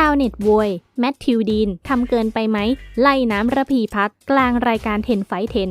ชาวเน็ตโวย แมทธิวดีนทำเกินไปไหม ไล่น้ำระพีพัดกลางรายการเทนไฟเทน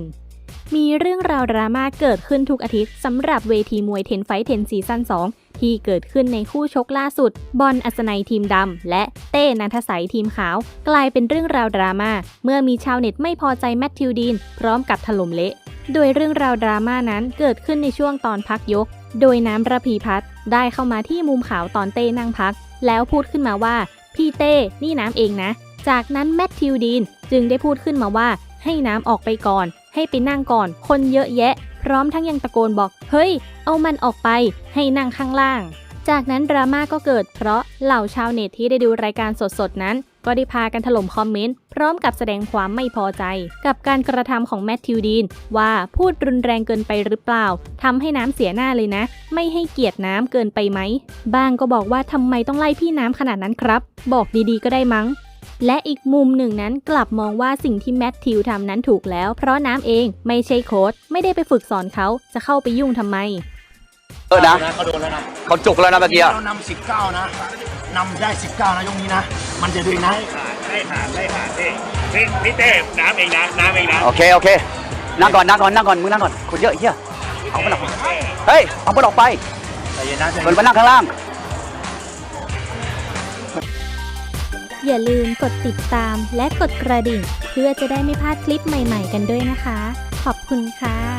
มีเรื่องราวดราม่าเกิดขึ้นทุกอาทิตย์สำหรับเวทีมวยเทนไฟเทนซีซั่น2 ที่เกิดขึ้นในคู่ชกล่าสุด บอลอัศนัยทีมดำ และเต้นันทสัยทีมขาว กลายเป็นเรื่องราวดราม่าเมื่อมีชาวเน็ตไม่พอใจแมทธิวดีน พร้อมกับถล่มเละ โดยเรื่องราวดราม่านั้นเกิดขึ้นในช่วงตอนพักยก โดยน้ำระพีพัฒน์ได้เข้ามาที่มุมขาวตอนเต้นั่งพัก แล้วพูดขึ้นมาว่า พี่เต้นี่น้ำเองนะ จากนั้นแมทธิวดีนจึงได้พูดขึ้นมาว่า ให้น้ำออกไปก่อน ให้ไปนั่งก่อน คนเยอะแยะ พร้อมทั้งยังตะโกนบอก เฮ้ย เอามันออกไป ให้นั่งข้างล่าง จากนั้นดราม่าก็เกิด เพราะเหล่าชาวเน็ตที่ได้ดูรายการสดๆนั้น ก็ได้พากันถล่มคอมเมนต์ พร้อมกับแสดงความไม่พอใจ กับการกระทำของแมทธิวดีน ว่าพูดรุนแรงเกินไปหรือเปล่าทำให้น้ำเสียหน้าเลยนะ ไม่ให้เกียรติน้ำเกินไปไหม บ้างก็บอกว่าทำไมต้องไล่พี่น้ำขนาดนั้นครับ บอกดีๆ ก็ได้มั้งและอีกมุมหนึ่งนั้นกลับมองว่าสิ่งที่แมทธิวทำนั้นถูกแล้ว เพราะน้ำเองไม่ใช่โค้ชไม่ได้ไปฝึกสอนเขาจะเข้าไปยุ่งทำไม เออนะเขาโดนแล้วนะเขาจุกแล้วนะเมื่อกี้อะเรานำ19นะ นำได้ 19 นะยกนี้นะ มันจะดึงนะไม่ขาดไม่ขาดพี่พี่พี่เต้น้ำเองนะน้ำเองนะโอเค โอเค นั่งก่อน นั่งก่อน นั่งก่อน มึงนั่งก่อน คนเยอะเฮียเอามันออกไปเฮ้ย เอามันออกไปใจเย็นนะใจมันเย็นมานั่งข้างล่าง อย่าลืมกดติดตามและกดกระดิ่ง เพื่อจะได้ไม่พลาดคลิปใหม่ๆกันด้วยนะคะ ขอบคุณค่ะ